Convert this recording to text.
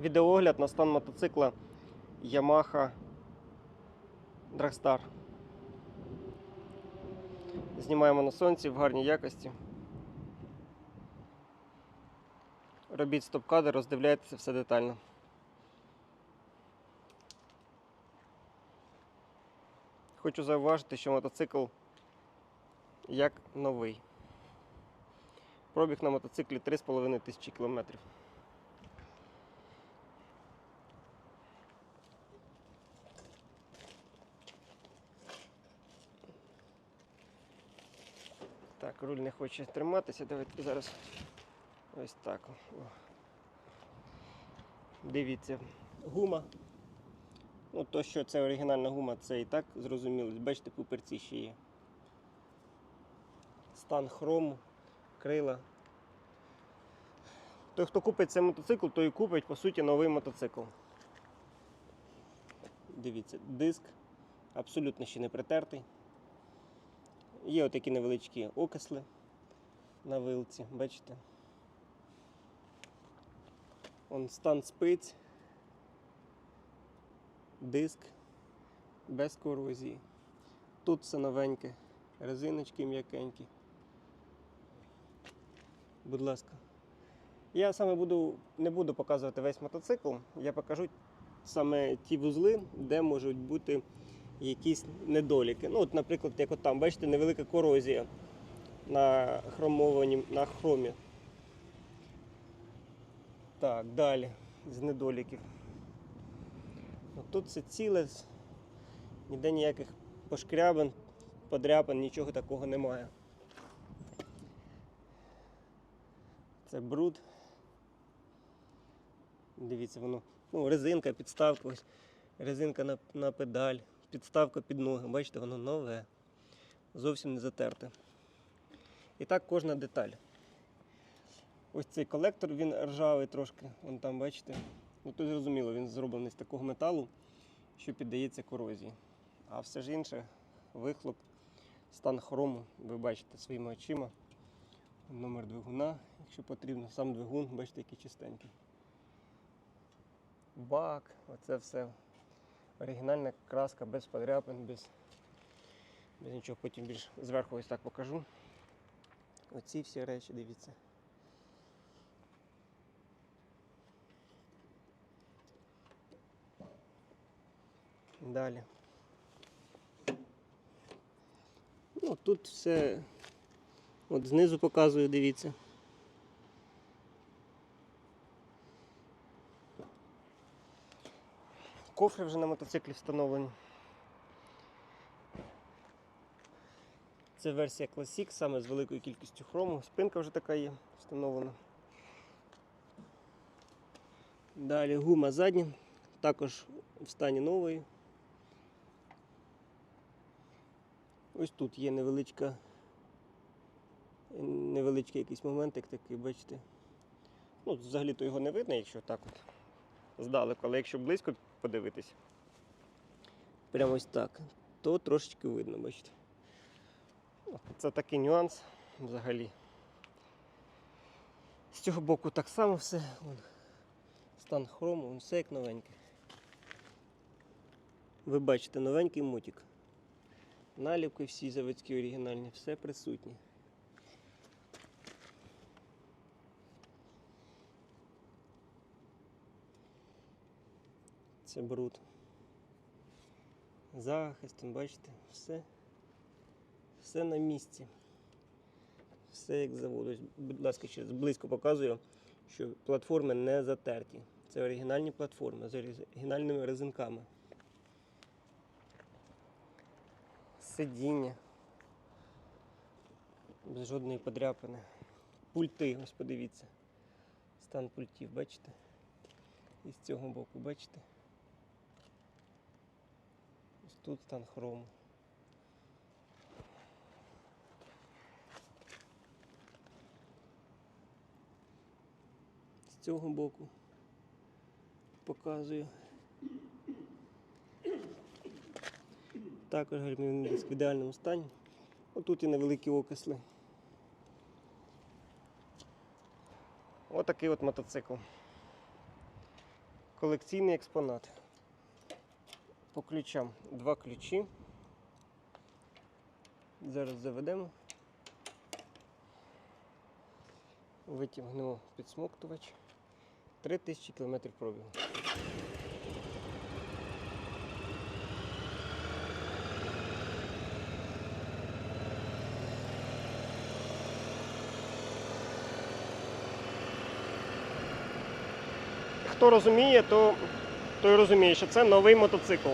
Відеогляд на стан мотоцикла Yamaha Dragstar. Знімаємо на сонці в гарній якості. Робіть стоп-кадр, роздивляйтеся все детально. Хочу зауважити, що мотоцикл як новий. Пробіг на мотоциклі 3,5 тисячі кілометрів. Так, руль не хоче триматися. Давайте зараз ось так. Дивіться, гума. Ну, то, що це оригінальна гума, це і так зрозуміло. Бачите, пуперці ще є. Стан хрому, крила. Той, хто купить цей мотоцикл, той і купить, по суті, новий мотоцикл. Дивіться, диск абсолютно ще не притертий. Є отакі невеличкі окисли на вилці, бачите? Он стан спиць, диск без корозії. Тут все новеньке, резиночки м'якенькі. Будь ласка. Я саме буду, не буду показувати весь мотоцикл, я покажу саме ті вузли, де можуть бути якісь недоліки. Ну, от, наприклад, як от там, бачите, невелика корозія на хромовані, на хромі. Так, далі з недоліків. От тут все ціле, ніде ніяких пошкрябин, подряпин, нічого такого немає. Це бруд. Дивіться, воно. Ну, резинка, підставка, ось резинка на, на педаль, підставка під ноги. Бачите, воно нове. Зовсім не затерте. І так кожна деталь. Ось цей колектор, він ржавий трошки. Вон там, бачите. Ну тут зрозуміло, він зроблений з такого металу, що піддається корозії. А все ж інше, вихлоп, стан хрому, ви бачите своїми очима. Номер двигуна, якщо потрібно, сам двигун, бачите, який чистенький. Бак, оце все. Оригінальна краска без подряпин, без, без нічого. Потім більш зверху ось так покажу. Оці всі речі, дивіться. Далі. Ну, тут все. От знизу показую, дивіться. Кофри вже на мотоциклі встановлені. Це версія Classic, саме з великою кількістю хрому. Спинка вже така є встановлена. Далі гума задня, також в стані нової. Ось тут є невеличка, невеличкий якийсь моментик такий, бачите. Ну, взагалі-то його не видно, якщо так от здалеку, але якщо близько подивитись, прямо ось так, то трошечки видно, бачите. Це такий нюанс взагалі. З цього боку так само все. Вон, стан хрому, все як новеньке. Ви бачите новенький мотик. Наліпки всі заводські оригінальні, все присутнє. Це бруд. Захистен, бачите, все, все на місці. Все як заводу. Будь ласка, ще близько показую, що платформи не затерті. Це оригінальні платформи з оригінальними резинками. Сидіння. Без жодної подряпини. Пульти, ось подивіться. Стан пультів, бачите? І з цього боку, бачите? Ось тут стан хрому. З цього боку показую. Також гальмівний в ідеальному стані. Отут і невеликі окисли. Отакий от мотоцикл. колекційний експонат. По ключам два ключі. Зараз заведемо. Витягнемо підсмоктувач. 3000 км пробігу. Хто розуміє, то той розуміє, що це новий мотоцикл.